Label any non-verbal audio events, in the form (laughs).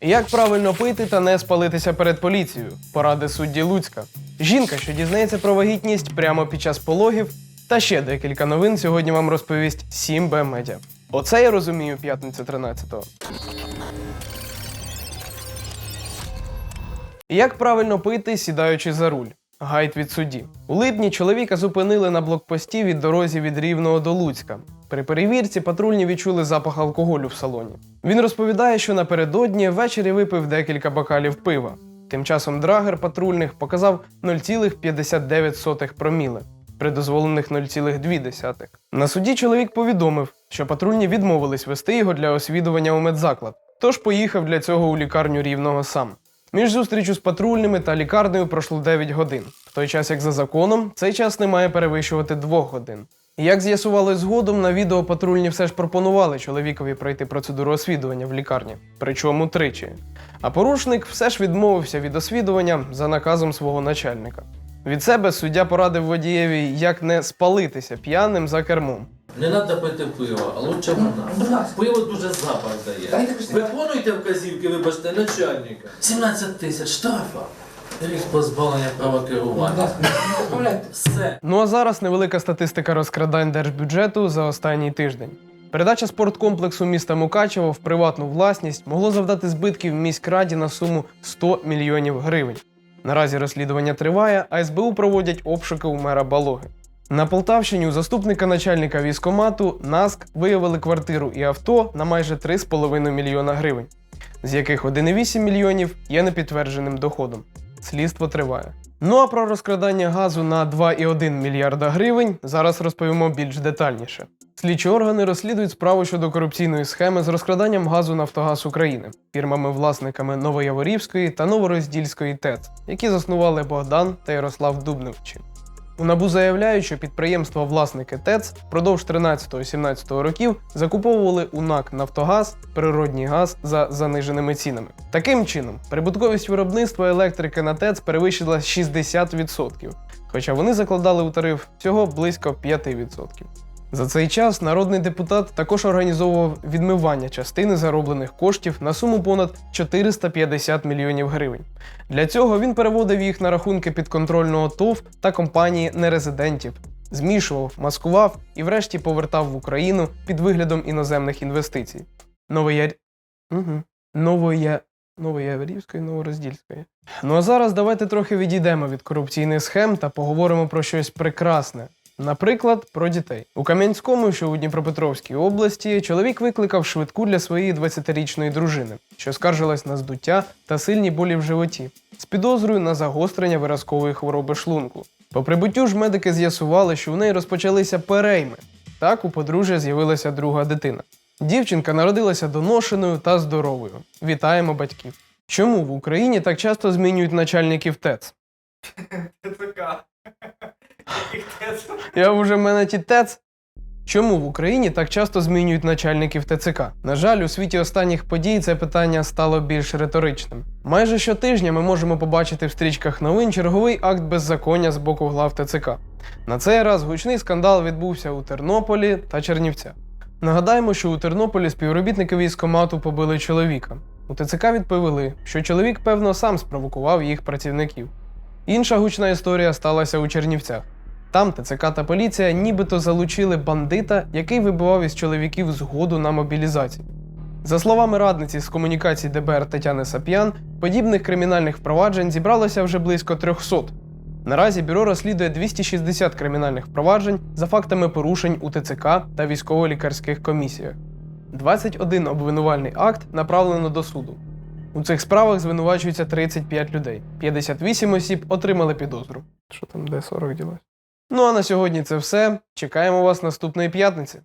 Як правильно пити та не спалитися перед поліцією? Поради судді Луцька. Жінка, що дізнається про вагітність прямо під час пологів, та ще декілька новин сьогодні вам розповість 7Б Медіа. Оце я розумію п'ятниця 13-го. Як правильно пити, сідаючи за руль? Гайд від судді. У липні чоловіка зупинили на блокпості від дорозі від Рівного до Луцька. При перевірці патрульні відчули запах алкоголю в салоні. Він розповідає, що напередодні ввечері випив декілька бокалів пива. Тим часом драгер патрульних показав 0,59 проміли при дозволених 0,2. На суді чоловік повідомив, що патрульні відмовились вести його для освідування у медзаклад, тож поїхав для цього у лікарню рівного сам. Між зустрічю з патрульними та лікарнею пройшло 9 годин, в той час як за законом цей час не має перевищувати 2 годин. Як з'ясували згодом, на відео патрульні все ж пропонували чоловікові пройти процедуру освідування в лікарні, причому тричі. А порушник все ж відмовився від освідування за наказом свого начальника. Від себе суддя порадив водієві, як не спалитися п'яним за кермом. Не треба пити пиво, а лучше вона. Пиво дуже запах дає. Виконуйте вказівки, вибачте, начальника. 17 тисяч штрафа. Рік позбавлення права керування. Все. Ну а зараз невелика статистика розкрадань держбюджету за останній тиждень. Передача спорткомплексу міста Мукачево в приватну власність могло завдати збитків міськраді на суму 100 мільйонів гривень. Наразі розслідування триває, а СБУ проводять обшуки у мера Балоги. На Полтавщині у заступника начальника військомату НАСК виявили квартиру і авто на майже 3,5 мільйона гривень, з яких 1,8 мільйонів є непідтвердженим доходом. Слідство триває. Ну а про розкрадання газу на 2,1 мільярда гривень зараз розповімо більш детальніше. Слідчі органи розслідують справу щодо корупційної схеми з розкраданням газу Нафтогаз України фірмами-власниками Новояворівської та Новороздільської ТЕЦ, які заснували Богдан та Ярослав Дубневичі. У НАБУ заявляють, що підприємства власники ТЕЦ впродовж 13-17 років закуповували у НАК Нафтогаз природній газ за заниженими цінами. Таким чином, прибутковість виробництва електрики на ТЕЦ перевищила 60%, хоча вони закладали у тариф всього близько 5%. За цей час народний депутат також організовував відмивання частини зароблених коштів на суму понад 450 мільйонів гривень. Для цього він переводив їх на рахунки підконтрольного ТОВ та компанії нерезидентів, змішував, маскував і врешті повертав в Україну під виглядом іноземних інвестицій. Новояр... Угу. Новоя... Новояворівської, Новороздільської. Ну а зараз давайте трохи відійдемо від корупційних схем та поговоримо про щось прекрасне. Наприклад, про дітей. У Кам'янському, що у Дніпропетровській області, чоловік викликав швидку для своєї 20-річної дружини, що скаржилась на здуття та сильні болі в животі, з підозрою на загострення виразкової хвороби шлунку. По прибуттю ж медики з'ясували, що у неї розпочалися перейми. Так у подружжя з'явилася друга дитина. Дівчинка народилася доношеною та здоровою. Вітаємо батьків. Чому в Україні так часто змінюють начальників ТЕЦ? (laughs) Я вже в мене ті ТЕЦ. Чому в Україні так часто змінюють начальників ТЦК? На жаль, у світі останніх подій це питання стало більш риторичним. Майже щотижня ми можемо побачити в стрічках новин черговий акт беззаконня з боку глав ТЦК. На цей раз гучний скандал відбувся у Тернополі та Чернівцях. Нагадаємо, що у Тернополі співробітники військомату побили чоловіка. У ТЦК відповіли, що чоловік, певно, сам спровокував їх працівників. Інша гучна історія сталася у Чернівцях. Там ТЦК та поліція нібито залучили бандита, який вибивав із чоловіків згоду на мобілізацію. За словами радниці з комунікацій ДБР Тетяни Сап'ян, подібних кримінальних впроваджень зібралося вже близько 300. Наразі бюро розслідує 260 кримінальних впроваджень за фактами порушень у ТЦК та військово-лікарських комісіях. 21 обвинувальний акт направлено до суду. У цих справах звинувачується 35 людей. 58 осіб отримали підозру. Що там, де 40 ділось? Ну а на сьогодні це все. Чекаємо вас наступної п'ятниці.